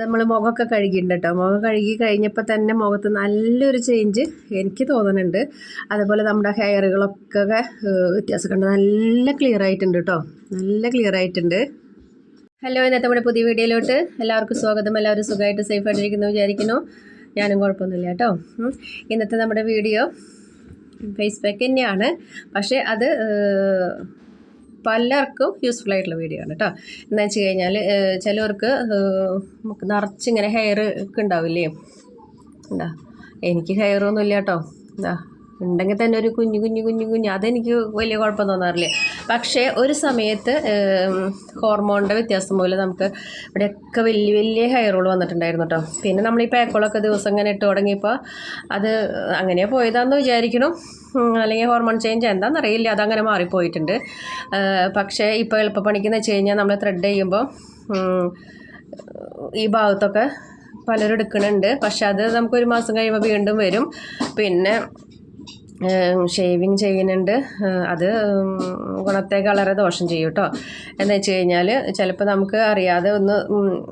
നമ്മൾ മുഖമൊക്കെ കഴുകിയിട്ടുണ്ട് കേട്ടോ. മുഖം കഴുകി കഴിഞ്ഞപ്പോൾ തന്നെ മുഖത്ത് നല്ലൊരു ചേഞ്ച് എനിക്ക് തോന്നുന്നുണ്ട്. അതുപോലെ നമ്മുടെ ഹെയറുകളൊക്കെ വ്യത്യാസം കണ്ട് നല്ല ക്ലിയർ ആയിട്ടുണ്ട് കേട്ടോ. നല്ല ക്ലിയർ ആയിട്ടുണ്ട്. ഹലോ ഇന്നത്തെ നമ്മുടെ പുതിയ വീഡിയോയിലോട്ട് എല്ലാവർക്കും സ്വാഗതം. എല്ലാവരും സുഖമായിട്ട് സേഫ് ആയിട്ടിരിക്കുന്നു വിചാരിക്കുന്നു. ഞാനും കുഴപ്പമൊന്നുമില്ല കേട്ടോ. ഇന്നത്തെ നമ്മുടെ വീഡിയോ ഫേസ് പാക്ക് തന്നെയാണ്. പക്ഷേ അത് പലർക്കും യൂസ്ഫുൾ ആയിട്ടുള്ള വീഡിയോ ആണ് കേട്ടോ എന്ന് വെച്ച് കഴിഞ്ഞാൽ ചിലവർക്ക് നിറച്ചിങ്ങനെ ഹെയർ ഒക്കെ ഉണ്ടാവില്ലേ? എന്താ? എനിക്ക് ഹെയറൊന്നും ഇല്ല കേട്ടോ എന്താ? ഉണ്ടെങ്കിൽ തന്നെ ഒരു കുഞ്ഞു കുഞ്ഞു കുഞ്ഞു കുഞ്ഞു. അതെനിക്ക് വലിയ കുഴപ്പം തോന്നാറില്ല. പക്ഷേ ഒരു സമയത്ത് ഹോർമോണിന്റെ വ്യത്യാസം മൂലം നമുക്ക് ഇവിടെയൊക്കെ വലിയ വലിയ ഹെയറുകൾ വന്നിട്ടുണ്ടായിരുന്നു കേട്ടോ. പിന്നെ നമ്മൾ ഈ പാക്കോളൊക്കെ ദിവസം ഇങ്ങനെ ഇട്ട് തുടങ്ങിയപ്പോൾ അത് അങ്ങനെ പോയതാന്ന് വിചാരിക്കണം അല്ലെങ്കിൽ ഹോർമോൺ ചേഞ്ച് എന്താണെന്ന് അറിയില്ല. അതങ്ങനെ മാറിപ്പോയിട്ടുണ്ട്. പക്ഷേ ഇപ്പോൾ എളുപ്പപ്പണിക്കെന്ന് വെച്ച് കഴിഞ്ഞാൽ നമ്മൾ ത്രെഡ് ചെയ്യുമ്പോൾ ഈ ഭാഗത്തൊക്കെ പലരും എടുക്കുന്നുണ്ട്. പക്ഷെ അത് നമുക്കൊരു മാസം കഴിയുമ്പോൾ വീണ്ടും വരും. പിന്നെ ഷേവിങ് ചെയ്യുന്നുണ്ട്. അത് ഗുണത്തെ വളരെ ദോഷം ചെയ്യും കേട്ടോ എന്ന് വെച്ച് കഴിഞ്ഞാൽ ചിലപ്പോൾ നമുക്ക് അറിയാതെ ഒന്ന്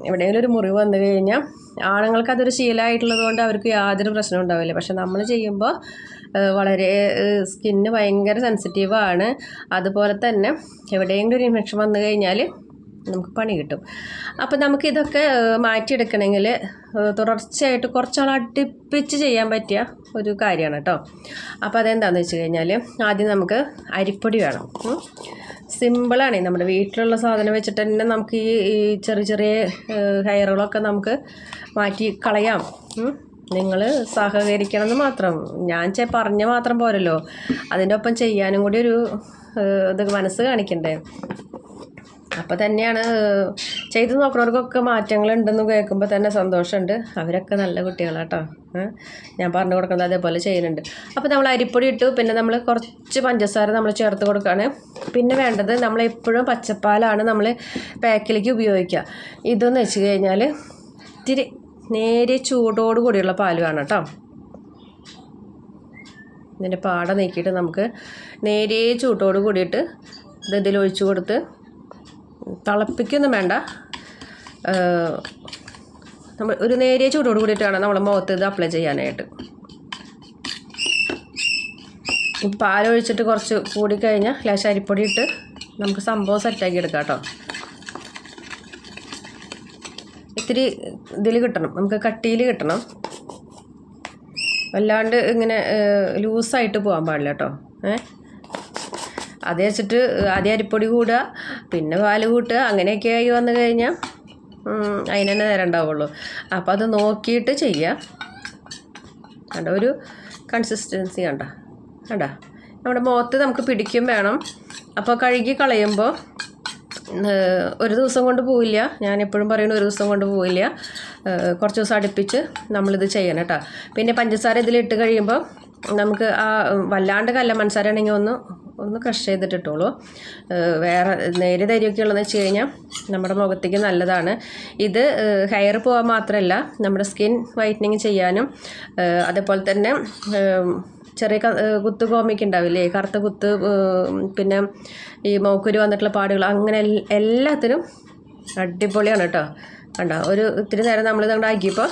എവിടെയെങ്കിലും ഒരു മുറിവ് വന്നു കഴിഞ്ഞാൽ ആണുങ്ങൾക്ക് അതൊരു ശീലമായിട്ടുള്ളത് കൊണ്ട് അവർക്ക് യാതൊരു പ്രശ്നവും ഉണ്ടാവില്ല. പക്ഷെ നമ്മൾ ചെയ്യുമ്പോൾ വളരെ സ്കിന്ന് ഭയങ്കര സെൻസിറ്റീവാണ്. അതുപോലെ തന്നെ എവിടെയെങ്കിലും ഒരു ഇൻഫെക്ഷൻ വന്നു കഴിഞ്ഞാൽ നമുക്ക് പണി കിട്ടും. അപ്പോൾ നമുക്കിതൊക്കെ ഇതൊക്കെ മാറ്റിയെടുക്കണമെങ്കിൽ തുടർച്ചയായിട്ട് കുറച്ചാൾ അടുപ്പിച്ച് ചെയ്യാൻ പറ്റിയ ഒരു കാര്യമാണ് കേട്ടോ. അപ്പോൾ അതെന്താണെന്ന് വെച്ച് കഴിഞ്ഞാൽ ആദ്യം നമുക്ക് അരിപ്പൊടി വേണം. സിമ്പിളാണ്. നമ്മുടെ വീട്ടിലുള്ള സാധനം വെച്ചിട്ട് തന്നെ നമുക്ക് ഈ ചെറിയ ചെറിയ ഹെയറുകളൊക്കെ നമുക്ക് മാറ്റി കളയാം. നിങ്ങൾ സഹകരിക്കണം എന്ന് മാത്രം. ഞാൻ ചെ പറഞ്ഞ മാത്രം പോരല്ലോ. അതിന്റെ ഒപ്പം ചെയ്യാനും കൂടി ഒരു ഇത് മനസ്സ് കാണിക്കണ്ടേ? അപ്പോൾ തന്നെയാണ് ചെയ്ത് നോക്കുന്നവർക്കൊക്കെ മാറ്റങ്ങളുണ്ടെന്ന് കേൾക്കുമ്പോൾ തന്നെ സന്തോഷമുണ്ട്. അവരൊക്കെ നല്ല കുട്ടികളാട്ടോ. ഞാൻ പറഞ്ഞു കൊടുക്കുന്നത് അതേപോലെ ചെയ്യുന്നുണ്ട്. അപ്പോൾ നമ്മൾ അരിപ്പൊടി ഇട്ടു പിന്നെ നമ്മൾ കുറച്ച് പഞ്ചസാര നമ്മൾ ചേർത്ത് കൊടുക്കുകയാണ്. പിന്നെ വേണ്ടത് നമ്മൾ എപ്പോഴും പച്ചപ്പാലാണ് നമ്മൾ പാക്കിലേക്ക് ഉപയോഗിക്കുക. ഇതെന്ന് വെച്ച് കഴിഞ്ഞാൽ ഇത്തിരി നേരിയ ചൂടോട് കൂടിയുള്ള പാൽ വേണം കേട്ടോ. ഇതിന്റെ പാട നീക്കിയിട്ട് നമുക്ക് നേരെ ചൂട്ടോട് കൂടിയിട്ട് ഇത് ഇതിൽ ഒഴിച്ചു കൊടുത്ത് തിളപ്പിക്കൊന്നും വേണ്ട. നമ്മൾ ഒരു നേരിയ ചൂടോട് കൂടിയിട്ടാണ് നമ്മൾ മുഖത്ത് ഇത് അപ്ലൈ ചെയ്യാനായിട്ട്. പാലൊഴിച്ചിട്ട് കുറച്ച് കൂടി കഴിഞ്ഞാൽ ലേശം അരിപ്പൊടി ഇട്ട് നമുക്ക് സംഭവം സെറ്റാക്കി എടുക്കാം കേട്ടോ. ഇത്തിരി ഇതിൽ കിട്ടണം. നമുക്ക് കട്ടിയിൽ കിട്ടണം. വല്ലാണ്ട് ഇങ്ങനെ ലൂസായിട്ട് പോകാൻ പാടില്ല കേട്ടോ. ഏ? അത് വെച്ചിട്ട് ആദ്യം അരിപ്പൊടി കൂടുക പിന്നെ പാൽ കൂട്ടുക അങ്ങനെയൊക്കെ ആയി വന്നു കഴിഞ്ഞാൽ അതിന് തന്നെ നേരം ഉണ്ടാവുള്ളൂ. അപ്പോൾ അത് നോക്കിയിട്ട് ചെയ്യുക കണ്ട ഒരു കൺസിസ്റ്റൻസി കണ്ട? കണ്ട? നമ്മുടെ മുഖത്ത് നമുക്ക് പിടിക്കും വേണം. അപ്പോൾ കഴുകി കളയുമ്പോൾ ഒരു ദിവസം കൊണ്ട് പോവില്ല. ഞാൻ എപ്പോഴും പറയുന്നു ഒരു ദിവസം കൊണ്ട് പോവില്ല. കുറച്ച് ദിവസം അടുപ്പിച്ച് നമ്മളിത് ചെയ്യണം കേട്ടോ. പിന്നെ പഞ്ചസാര ഇതിലിട്ട് കഴിയുമ്പോൾ നമുക്ക് ആ വല്ലാണ്ട് കല്ല പഞ്ചസാര ആണെങ്കിൽ ഒന്ന് ഒന്ന് ക്രഷ് ചെയ്തിട്ടിട്ടോളൂ. വേറെ നേരിയ തരിയൊക്കെ ഉള്ളതെന്ന് വെച്ച് കഴിഞ്ഞാൽ നമ്മുടെ മുഖത്തേക്ക് നല്ലതാണ്. ഇത് ഹെയർ പോകാൻ മാത്രമല്ല നമ്മുടെ സ്കിൻ വൈറ്റനിങ് ചെയ്യാനും അതുപോലെ തന്നെ ചെറിയ കുത്ത് കോമിക്ക് ഉണ്ടാവില്ലേ കറുത്ത കുത്ത് പിന്നെ ഈ മോക്കുരു വന്നിട്ടുള്ള പാടുകൾ അങ്ങനെ എല്ലാത്തിനും അടിപൊളിയാണ് കേട്ടോ കണ്ട? ഒരു ഇത്തിരി നേരം നമ്മൾ ഇതുകൊണ്ട് ആക്കിയപ്പോൾ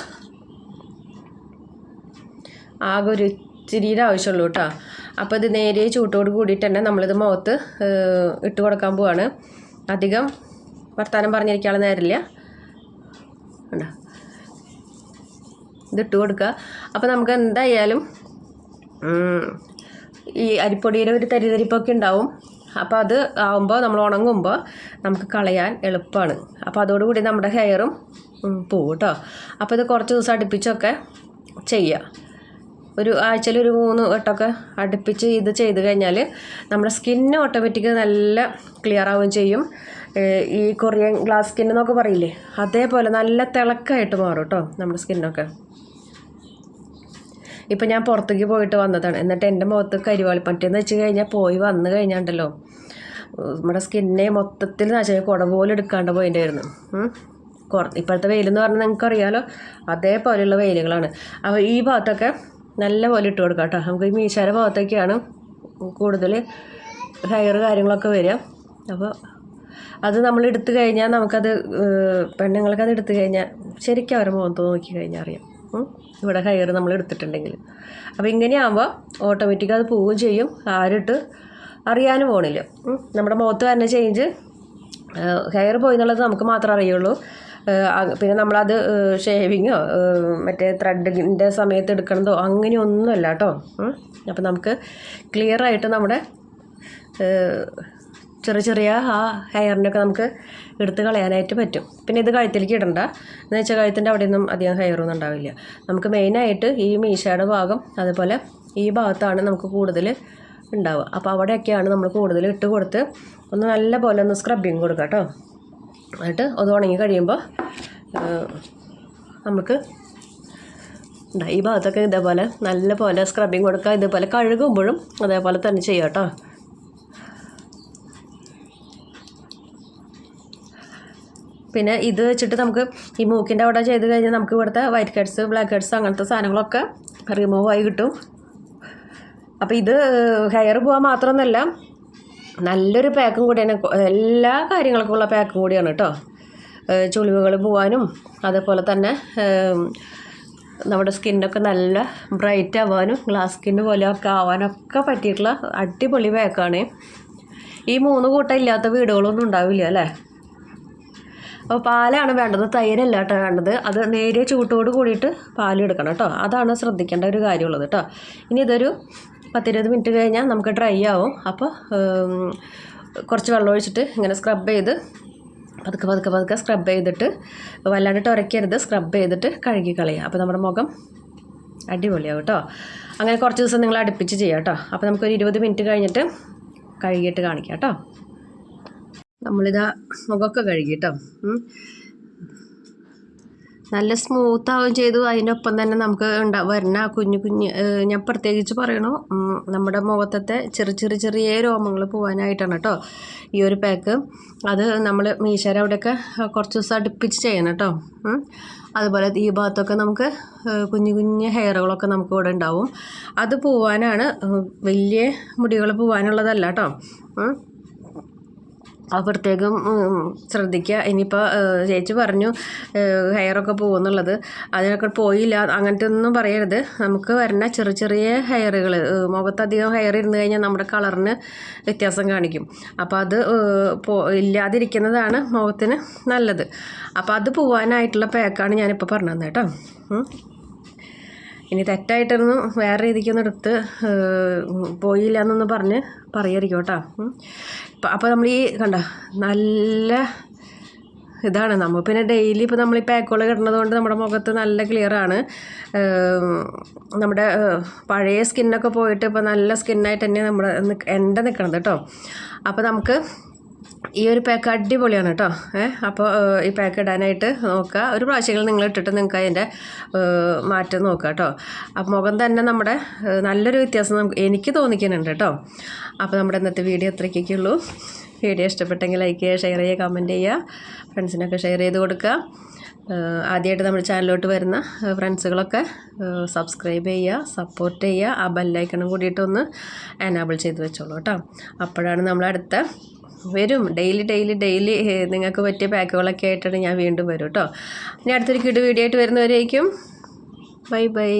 ആകെ ഒരു ഇച്ചിരിയുടെ ആവശ്യമുള്ളൂ കേട്ടോ. അപ്പോൾ ഇത് നേരിയ ചൂട്ടോട് കൂടിയിട്ട് തന്നെ നമ്മളിത് മുഖത്ത് ഇട്ട് കൊടുക്കാൻ പോവാണ്. അധികം വർത്തമാനം പറഞ്ഞിരിക്കാനുള്ള നേരമില്ല. കണ്ടോ? ഇതിട്ട് കൊടുക്കുക. അപ്പോൾ നമുക്ക് എന്തായാലും ഈ അരിപ്പൊടിയുടെ ഒരു തരിതരിപ്പൊക്കെ ഉണ്ടാവും. അപ്പോൾ അത് ആവുമ്പോൾ നമ്മൾ ഉണങ്ങുമ്പോൾ നമുക്ക് കളയാൻ എളുപ്പമാണ്. അപ്പോൾ അതോടുകൂടി നമ്മുടെ ഹെയറും പോവും കേട്ടോ. അപ്പോൾ ഇത് കുറച്ച് ദിവസം അടുപ്പിച്ചൊക്കെ ചെയ്യുക. ഒരു ആഴ്ചയിൽ ഒരു മൂന്ന് വട്ടമൊക്കെ അടുപ്പിച്ച് ഇത് ചെയ്ത് കഴിഞ്ഞാൽ നമ്മുടെ സ്കിന്ന് ഓട്ടോമാറ്റിക് നല്ല ക്ലിയർ ആവുകയും ചെയ്യും. ഈ കൊറിയൻ ഗ്ലാസ് സ്കിൻ എന്നൊക്കെ പറയില്ലേ? അതേപോലെ നല്ല തിളക്കമായിട്ട് മാറും കേട്ടോ നമ്മുടെ സ്കിന്നൊക്കെ. ഇപ്പം ഞാൻ പുറത്തേക്ക് പോയിട്ട് വന്നതാണ്. എന്നിട്ട് എന്റെ മുഖത്ത് കരിവാളി എന്ന് വെച്ച് കഴിഞ്ഞാൽ പോയി വന്നു കഴിഞ്ഞാണ്ടല്ലോ. നമ്മുടെ സ്കിന്നെ മൊത്തത്തിൽ നശിച്ച കുട പോലെ എടുക്കാണ്ട് പോയിട്ടുണ്ടായിരുന്നു കുറ ഇപ്പോഴത്തെ വെയിലെന്ന് പറഞ്ഞാൽ നിങ്ങൾക്കറിയാലോ അതേപോലെയുള്ള വെയിലുകളാണ്. അപ്പോൾ ഈ ഭാഗത്തൊക്കെ നല്ല പോലെ ഇട്ട് കൊടുക്കാം കേട്ടോ. നമുക്ക് ഈ മീശാര ഭാഗത്തൊക്കെയാണ് കൂടുതൽ ഹെയർ കാര്യങ്ങളൊക്കെ വരിക. അപ്പോൾ അത് നമ്മൾ എടുത്തു കഴിഞ്ഞാൽ നമുക്കത് പെണ്ണുങ്ങൾക്കത് എടുത്തു കഴിഞ്ഞാൽ ശരിക്കും അവരെ മുഖത്ത് നോക്കി കഴിഞ്ഞാൽ അറിയാം. ഇവിടെ ഹെയർ നമ്മൾ എടുത്തിട്ടുണ്ടെങ്കിൽ. അപ്പോൾ ഇങ്ങനെയാകുമ്പോൾ ഓട്ടോമാറ്റിക്ക് അത് പോവുകയും ചെയ്യും. ആരിട്ട് അറിയാനും പോണില്ല. നമ്മുടെ മുഖത്ത് വരുന്ന ചേഞ്ച് ഹെയർ പോയി എന്നുള്ളത് നമുക്ക് മാത്രമേ അറിയുള്ളൂ. പിന്നെ നമ്മളത് ഷേവിങ്ങോ മറ്റേ ത്രെഡിന്റെ സമയത്ത് എടുക്കണതോ അങ്ങനെയൊന്നുമല്ല കേട്ടോ അപ്പോൾ നമുക്ക് ക്ലിയർ ആയിട്ട് നമ്മുടെ ചെറിയ ചെറിയ ആ ഹെയറിനൊക്കെ നമുക്ക് എടുത്ത് കളയാനായിട്ട് പറ്റും. പിന്നെ ഇത് കഴുത്തിലേക്ക് ഇടണ്ട. എന്ന് വെച്ചാൽ കഴുത്തിന്റെ അവിടെയൊന്നും അധികം ഹെയറൊന്നും ഉണ്ടാവില്ല. നമുക്ക് മെയിനായിട്ട് ഈ മീശയുടെ ഭാഗം അതുപോലെ ഈ ഭാഗത്താണ് നമുക്ക് കൂടുതൽ ഉണ്ടാവുക. അപ്പോൾ അവിടെയൊക്കെയാണ് നമ്മൾ കൂടുതൽ ഇട്ട് കൊടുത്ത് ഒന്ന് നല്ല പോലെ ഒന്ന് സ്ക്രബിങ് കൊടുക്കുക കേട്ടോ എന്നിട്ട് അത് ഉണങ്ങി കഴിയുമ്പോൾ നമുക്ക് ഈ ഭാഗത്തൊക്കെ ഇതേപോലെ നല്ല പോലെ സ്ക്രബിങ് കൊടുക്കുക ഇതേപോലെ കഴുകുമ്പോഴും അതേപോലെ തന്നെ ചെയ്യാം കേട്ടോ പിന്നെ ഇത് വെച്ചിട്ട് നമുക്ക് ഈ മൂക്കിന്റെ അവിടെ ചെയ്ത് കഴിഞ്ഞാൽ നമുക്ക് ഇവിടുത്തെ വൈറ്റ് ഹെഡ്സ് ബ്ലാക്ക് ഹെഡ്സ് അങ്ങനത്തെ സാധനങ്ങളൊക്കെ റിമൂവ് ആയി കിട്ടും. അപ്പോൾ ഇത് ഹെയർ പോകാൻ മാത്രമൊന്നുമല്ല നല്ലൊരു പാക്കും കൂടിയാണ് എല്ലാ കാര്യങ്ങൾക്കും ഉള്ള പാക്കും കൂടിയാണ് കേട്ടോ. ചുളിവുകൾ പോവാനും അതേപോലെ തന്നെ നമ്മുടെ സ്കിന്നൊക്കെ നല്ല ബ്രൈറ്റ് ആവാനും ഗ്ലാസ് സ്കിന്ന് പോലെ ഒക്കെ ആവാനൊക്കെ പറ്റിയിട്ടുള്ള അടിപൊളി പാക്കാണ്. ഈ മൂന്ന് കൂട്ടം ഇല്ലാത്ത വീടുകളൊന്നും ഉണ്ടാവില്ല അല്ലേ? അപ്പോൾ പാലാണ് വേണ്ടത് തൈരല്ല കേട്ടോ വേണ്ടത്. അത് നേരിയ ചൂട്ടോട് കൂടിയിട്ട് പാൽ എടുക്കണം കേട്ടോ. അതാണ് ശ്രദ്ധിക്കേണ്ട ഒരു കാര്യമുള്ളത് കേട്ടോ. ഇനി ഇതൊരു പത്തിരുപത് മിനിറ്റ് കഴിഞ്ഞാൽ നമുക്ക് ഡ്രൈ ആവും. അപ്പോൾ കുറച്ച് വെള്ളം ഒഴിച്ചിട്ട് ഇങ്ങനെ സ്ക്രബ് ചെയ്ത് പതുക്കെ പതുക്കെ പതുക്കെ സ്ക്രബ് ചെയ്തിട്ട് വല്ലാണ്ട് ഉരയ്ക്കരുത്. സ്ക്രബ് ചെയ്തിട്ട് കഴുകി കളയുക. അപ്പോൾ നമ്മുടെ മുഖം അടിപൊളിയാവും കേട്ടോ. അങ്ങനെ കുറച്ച് ദിവസം നിങ്ങൾ അടുപ്പിച്ച് ചെയ്യാം കേട്ടോ. അപ്പോൾ നമുക്കൊരു ഇരുപത് മിനിറ്റ് കഴിഞ്ഞിട്ട് കഴുകിയിട്ട് കാണിക്കാം കേട്ടോ. നമ്മളിതാ മുഖമൊക്കെ കഴുകി കേട്ടോ. നല്ല സ്മൂത്ത് ആവുകയും ചെയ്തു അതിനൊപ്പം തന്നെ നമുക്ക് ഉണ്ടാ വരുന്ന കുഞ്ഞു കുഞ്ഞ് ഞാൻ പ്രത്യേകിച്ച് പറയണു നമ്മുടെ മുഖത്തത്തെ ചെറിയ ചെറിയ ചെറിയ രോമങ്ങൾ പോകാനായിട്ടാണ് കേട്ടോ ഈ ഒരു പാക്ക് അത് നമ്മൾ മീശര അവിടെയൊക്കെ കുറച്ച് ദിവസം അടുപ്പിച്ച് ചെയ്യണം കേട്ടോ. അതുപോലെ ഈ ഭാഗത്തൊക്കെ നമുക്ക് കുഞ്ഞു കുഞ്ഞു ഹെയറുകളൊക്കെ നമുക്ക് ഇവിടെ ഉണ്ടാവും അത് പോവാനാണ് വലിയ മുടികൾ പോവാനുള്ളതല്ല കേട്ടോ. അത് പ്രത്യേകം ശ്രദ്ധിക്കുക ഇനിയിപ്പോൾ ചേച്ചി പറഞ്ഞു ഹെയറൊക്കെ പോകുന്നുള്ളത് അതിനൊക്കെ പോയില്ല അങ്ങനത്തെ ഒന്നും പറയരുത്. നമുക്ക് വരുന്ന ചെറിയ ചെറിയ ഹെയറുകൾ മുഖത്തധികം ഹെയർ ഇരുന്ന് കഴിഞ്ഞാൽ നമ്മുടെ കളറിന് വ്യത്യാസം കാണിക്കും. അപ്പോൾ അത് പോ ഇല്ലാതിരിക്കുന്നതാണ് മുഖത്തിന് നല്ലത്. അപ്പോൾ അത് പോവാനായിട്ടുള്ള പാക്കാണ് ഞാനിപ്പോൾ പറഞ്ഞു തന്നത് കേട്ടോ. ഇനി തെറ്റായിട്ടൊന്നും വേറെ രീതിക്കൊന്നും എടുത്ത് പോയില്ല എന്നൊന്ന് പറഞ്ഞ് പറയായിരിക്കും കേട്ടോ. അപ്പോൾ നമ്മൾ ഈ കണ്ട നല്ല ഇതാണ്. നമ്മൾ പിന്നെ ഡെയിലി ഇപ്പോൾ നമ്മൾ ഈ പാക്കുകൾ കിടന്നത് കൊണ്ട് നമ്മുടെ മുഖത്ത് നല്ല ക്ലിയറാണ് നമ്മുടെ പഴയ സ്കിന്നൊക്കെ പോയിട്ട് ഇപ്പോൾ നല്ല സ്കിന്നായിട്ട് തന്നെ നമ്മുടെ എന്റെ നിൽക്കണത് കേട്ടോ. അപ്പോൾ നമുക്ക് ഈ ഒരു പാക്ക് അടിപൊളിയാണ് കേട്ടോ ഏ അപ്പോൾ ഈ പാക്ക് ഇടാനായിട്ട് നോക്കുക ഒരു പ്രാവശ്യങ്ങൾ നിങ്ങൾ ഇട്ടിട്ട് നിങ്ങൾക്ക് അതിന്റെ മാറ്റം നോക്കുക കേട്ടോ അപ്പോൾ മുഖം തന്നെ നമ്മുടെ നല്ലൊരു വ്യത്യാസം നമുക്ക് എനിക്ക് തോന്നിക്കുന്നുണ്ട് കേട്ടോ അപ്പോൾ നമ്മുടെ ഇന്നത്തെ വീഡിയോ അത്രയ്ക്കൊക്കെ ഉള്ളൂ വീഡിയോ ഇഷ്ടപ്പെട്ടെങ്കിൽ ലൈക്ക് ചെയ്യുക ഷെയർ ചെയ്യുക കമന്റ് ചെയ്യുക ഫ്രണ്ട്സിനൊക്കെ ഷെയർ ചെയ്ത് കൊടുക്കുക. ആദ്യമായിട്ട് നമ്മുടെ ചാനലിലോട്ട് വരുന്ന ഫ്രണ്ട്സുകളൊക്കെ സബ്സ്ക്രൈബ് ചെയ്യുക സപ്പോർട്ട് ചെയ്യുക. ആ ബെല്ലൈക്കണും കൂടിയിട്ടൊന്ന് എനാബിൾ ചെയ്ത് വെച്ചോളൂ കേട്ടോ അപ്പോഴാണ് നമ്മൾ അടുത്ത വരും. ഡെയിലി ഡെയിലി ഡെയിലി നിങ്ങൾക്ക് പറ്റിയ പാക്കുകളൊക്കെ ആയിട്ടാണ് ഞാൻ വീണ്ടും വരും കേട്ടോ ഇനി അടുത്തൊരു കിട് വീഡിയോ ആയിട്ട് വരുന്നവരേക്കും. Bye bye.